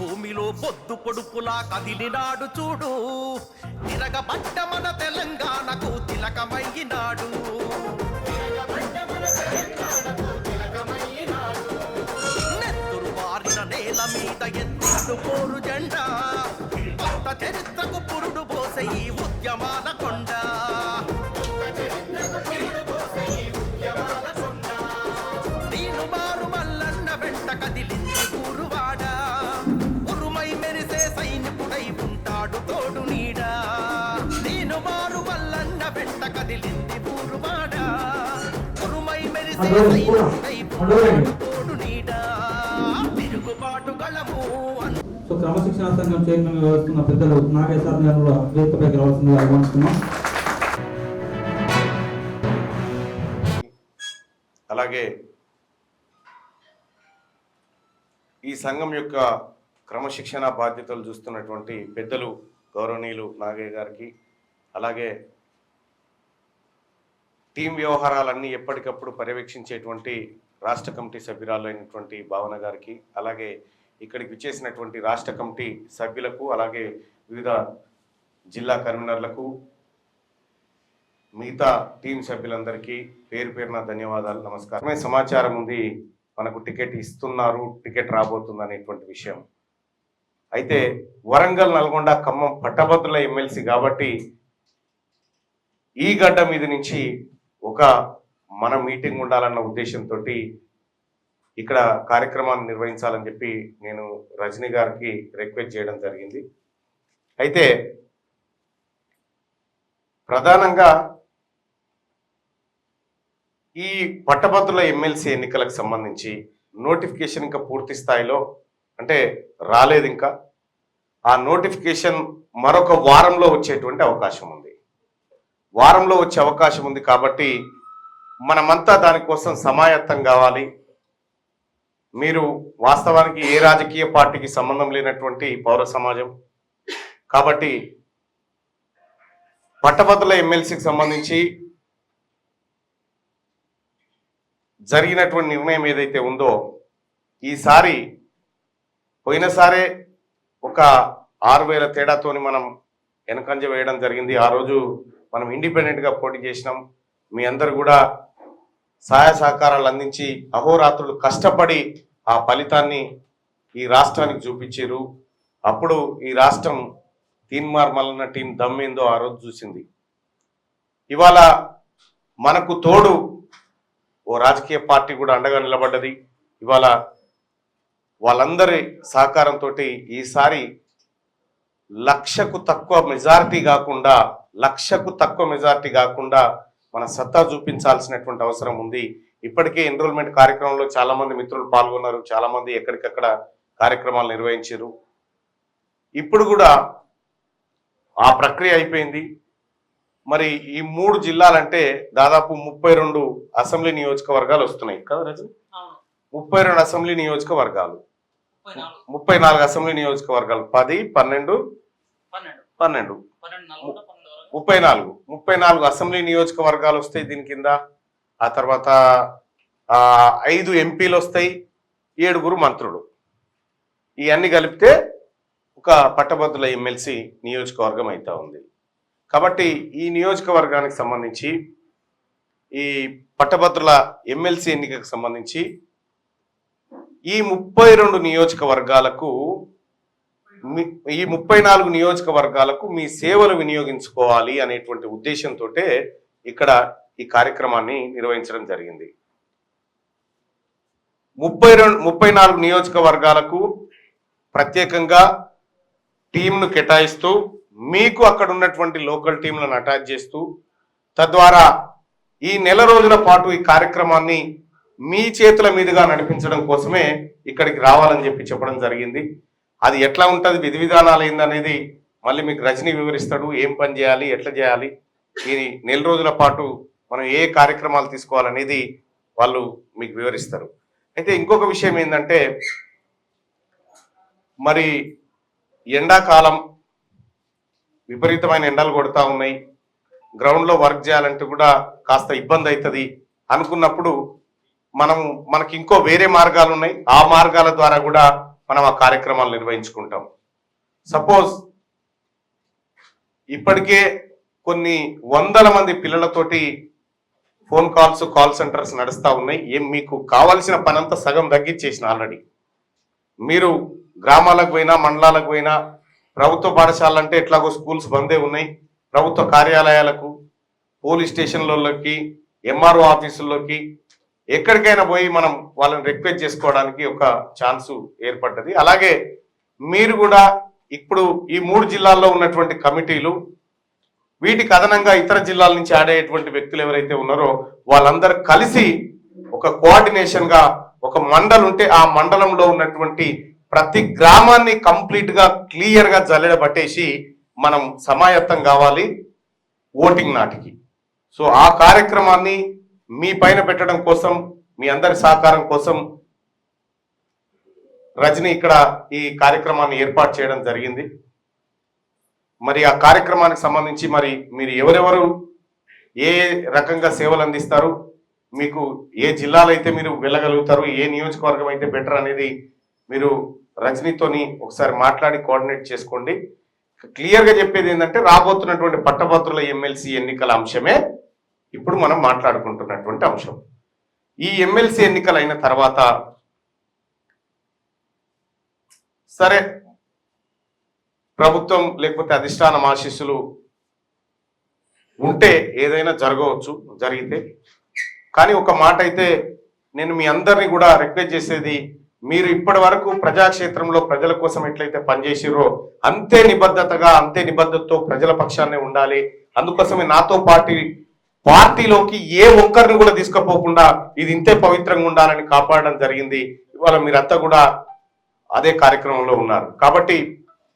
భూమిలో పొద్దు పొడుపులా కదిలినాడు చూడు. తిరగబడ్డ మన తెలంగాణకు తిలకమయ్యినాడు నెత్తురు వారిన నేల మీద ఎత్తిండు పోరు జెండా. కొత్త చరిత్రకు పురుడు పోసే ఈ ఉద్యమాల కదిలింది ఊరువాడ ఉరుమై మెరిసే సైనికుడై ఉంటాడు తోడు నీడా. తిరుగుబాటు గళము అను సో క్రమశిక్షణ సంఘం చైర్మన్ వ్యవహరిస్తున్న పెద్దలు నాగేశ్వర గారు కూడా వేదికపైకి రావాల్సిందిగా ఆహ్వానిస్తున్నాం. అలాగే ఈ సంఘం యొక్క క్రమశిక్షణ బాధ్యతలు చూస్తున్నటువంటి పెద్దలు గౌరవనీయులు నాగయ్య గారికి అలాగే టీం వ్యవహారాలన్నీ ఎప్పటికప్పుడు పర్యవేక్షించేటువంటి రాష్ట్ర కమిటీ సభ్యురాలైనటువంటి భావన గారికి అలాగే ఇక్కడికి విచ్చేసినటువంటి రాష్ట్ర కమిటీ సభ్యులకు అలాగే వివిధ జిల్లా కన్వీనర్లకు మిగతా టీం సభ్యులందరికీ పేరు పేరున ధన్యవాదాలు నమస్కారం. సమాచారం ఉంది? మనకు టికెట్ ఇస్తున్నారు టికెట్ రాబోతుంది అనేటువంటి విషయం. అయితే వరంగల్ నల్గొండ ఖమ్మం పట్టభద్రుల ఎమ్మెల్సీ కాబట్టి ఈ గడ్డ మీద నుంచి ఒక మన మీటింగ్ ఉండాలన్న ఉద్దేశంతో ఇక్కడ కార్యక్రమాన్ని నిర్వహించాలని చెప్పి నేను రజనీ గారికి రిక్వెస్ట్ చేయడం జరిగింది. అయితే ప్రధానంగా ఈ పట్టభద్రుల ఎమ్మెల్సీ ఎన్నికలకు సంబంధించి నోటిఫికేషన్ ఇంకా పూర్తి స్థాయిలో అంటే రాలేదు ఇంకా. ఆ నోటిఫికేషన్ మరొక వారంలో వచ్చేటువంటి అవకాశం ఉంది. వారంలో వచ్చే అవకాశం ఉంది కాబట్టి మనమంతా దానికోసం సమాయత్తం కావాలి. మీరు వాస్తవానికి ఏ రాజకీయ పార్టీకి సంబంధం లేనటువంటి పౌర సమాజం. కాబట్టి పట్టభద్రుల ఎమ్మెల్సీకి సంబంధించి జరిగినటువంటి నిర్ణయం ఏదైతే ఉందో ఈసారి పోయినసారే ఒక ఆరు వేల తేడాతోని మనం వెనకంజ వేయడం జరిగింది. ఆ రోజు మనం ఇండిపెండెంట్గా పోటీ చేసినాం. మీ అందరు కూడా సహాయ సహకారాలు అందించి అహోరాత్రులు కష్టపడి ఆ ఫలితాన్ని ఈ రాష్ట్రానికి చూపించారు. అప్పుడు ఈ రాష్ట్రం తీన్మార్ మల్లన్న టీం దమ్మేందో ఆ రోజు చూసింది. ఇవాళ మనకు తోడు ఓ రాజకీయ పార్టీ కూడా అండగా నిలబడ్డది. ఇవాళ వాళ్ళందరి సహకారంతో ఈసారి లక్షకు తక్కువ మెజారిటీ కాకుండా లక్షకు తక్కువ మెజారిటీ కాకుండా మన సత్తా చూపించాల్సినటువంటి అవసరం ఉంది. ఇప్పటికే ఎన్రోల్మెంట్ కార్యక్రమంలో చాలా మంది మిత్రులు పాల్గొన్నారు. చాలా మంది ఎక్కడికక్కడ కార్యక్రమాలు నిర్వహించారు. ఇప్పుడు కూడా ఆ ప్రక్రియ అయిపోయింది. మరి ఈ మూడు జిల్లాలంటే దాదాపు ముప్పై రెండు అసెంబ్లీ నియోజకవర్గాలు వస్తున్నాయి. కదా అవును. ముప్పై రెండు అసెంబ్లీ నియోజకవర్గాలు. ముప్పై నాలుగు. అసెంబ్లీ నియోజకవర్గాలు. పది పన్నెండు? పన్నెండు. ముప్పై నాలుగు. ముప్పై నాలుగు అసెంబ్లీ నియోజకవర్గాలు వస్తాయి దీని కింద. ఆ తర్వాత ఐదు ఎంపీలు వస్తాయి. ఏడుగురు మంత్రులు. ఇవన్నీ కలిపితే ఒక పట్టభద్రుల ఎమ్మెల్సీ నియోజకవర్గం అవుతా ఉంది. కాబట్టి ఈ నియోజకవర్గానికి సంబంధించి ఈ పట్టభద్రుల ఎమ్మెల్సీ ఎన్నికకు సంబంధించి ఈ ముప్పై రెండు నియోజకవర్గాలకు ఈ ముప్పై నాలుగు నియోజకవర్గాలకు మీ సేవలు వినియోగించుకోవాలి అనేటువంటి ఉద్దేశంతో ఇక్కడ ఈ కార్యక్రమాన్ని నిర్వహించడం జరిగింది. ముప్పై రెండు ముప్పై నాలుగు నియోజకవర్గాలకు ప్రత్యేకంగా టీంను కేటాయిస్తూ మీకు అక్కడ ఉన్నటువంటి లోకల్ టీంలను అటాచ్ చేస్తూ తద్వారా ఈ నెల రోజుల పాటు ఈ కార్యక్రమాన్ని మీ చేతుల మీదుగా నడిపించడం కోసమే ఇక్కడికి రావాలని చెప్పి చెప్పడం జరిగింది. అది ఎట్లా ఉంటుంది విధి విధానాలు ఏందనేది మళ్ళీ మీకు రజనీ వివరిస్తాడు ఏం పని చేయాలి ఎట్లా చేయాలి ఈ నెల రోజుల పాటు మనం ఏ కార్యక్రమాలు తీసుకోవాలనేది వాళ్ళు మీకు వివరిస్తారు. అయితే ఇంకొక విషయం ఏంటంటే మరి ఎండాకాలం విపరీతమైన ఎండలు కొడతా ఉన్నాయి గ్రౌండ్లో వర్క్ చేయాలంటే కూడా కాస్త ఇబ్బంది అవుతుంది అనుకున్నప్పుడు మనం మనకి ఇంకో వేరే మార్గాలు ఉన్నాయి ఆ మార్గాల ద్వారా కూడా మనం ఆ కార్యక్రమాలు నిర్వహించుకుంటాం. సపోజ్ ఇప్పటికే కొన్ని వందల మంది పిల్లలతోటి ఫోన్ కాల్స్ కాల్ సెంటర్స్ నడుస్తూ ఉన్నాయి. ఏం మీకు కావాల్సిన పనంతా సగం తగ్గించేసిన ఆల్రెడీ. మీరు గ్రామాలకు పోయినా మండలాలకు పోయినా ప్రభుత్వ పాఠశాలలు అంటే ఎట్లాగో స్కూల్స్ బందే ఉన్నాయి. ప్రభుత్వ కార్యాలయాలకు పోలీస్ స్టేషన్లలోకి ఎంఆర్ఓ ఆఫీసుల్లోకి ఎక్కడికైనా పోయి మనం వాళ్ళని రిక్వెస్ట్ చేసుకోవడానికి ఒక ఛాన్సు ఏర్పడ్డది. అలాగే మీరు కూడా ఇప్పుడు ఈ మూడు జిల్లాల్లో ఉన్నటువంటి కమిటీలు వీటికి అదనంగా ఇతర జిల్లాల నుంచి ఆడేటువంటి వ్యక్తులు ఎవరైతే ఉన్నారో వాళ్ళందరూ కలిసి ఒక కోఆర్డినేషన్గా ఒక మండలం ఉంటే ఆ మండలంలో ఉన్నటువంటి ప్రతి గ్రామాన్ని కంప్లీట్గా క్లియర్గా జల్లెడ పట్టేసి మనం సమాయత్తం కావాలి ఓటింగ్ నాటికి. సో ఆ కార్యక్రమాన్ని మీ పైన పెట్టడం కోసం మీ అందరి సహకారం కోసం రజని ఇక్కడ ఈ కార్యక్రమాన్ని ఏర్పాటు చేయడం జరిగింది. మరి ఆ కార్యక్రమానికి సంబంధించి మరి మీరు ఎవరెవరు ఏ రకంగా సేవలు అందిస్తారు మీకు ఏ జిల్లాలో అయితే మీరు వెళ్ళగలుగుతారు ఏ నియోజకవర్గం అయితే బెటర్ అనేది మీరు రజనీతోని ఒకసారి మాట్లాడి కోఆర్డినేట్ చేసుకోండి. క్లియర్గా చెప్పేది ఏంటంటే రాబోతున్నటువంటి పట్టభద్రుల ఎమ్మెల్సీ ఎన్నికల అంశమే ఇప్పుడు మనం మాట్లాడుకుంటున్నటువంటి అంశం. ఈ ఎమ్మెల్సీ ఎన్నికలైన తర్వాత సరే ప్రభుత్వం లేకపోతే అధిష్టానం ఆశీస్సులు ఉంటే ఏదైనా జరగవచ్చు జరిగితే. కానీ ఒక మాట అయితే నేను మీ అందరినీ కూడా రిక్వెస్ట్ చేసేది మీరు ఇప్పటి వరకు ప్రజాక్షేత్రంలో ప్రజల కోసం ఎట్లయితే పనిచేసిరో అంతే నిబద్ధతగా అంతే నిబద్ధతతో ప్రజల పక్షాన్నే ఉండాలి. అందుకోసమే నాతో పాటు పార్టీలోకి ఏ ఒక్కరిని కూడా తీసుకుపోకుండా ఇది ఇంతే పవిత్రంగా ఉండాలని కాపాడడం జరిగింది. ఇవాళ మీరంతా కూడా అదే కార్యక్రమంలో ఉన్నారు. కాబట్టి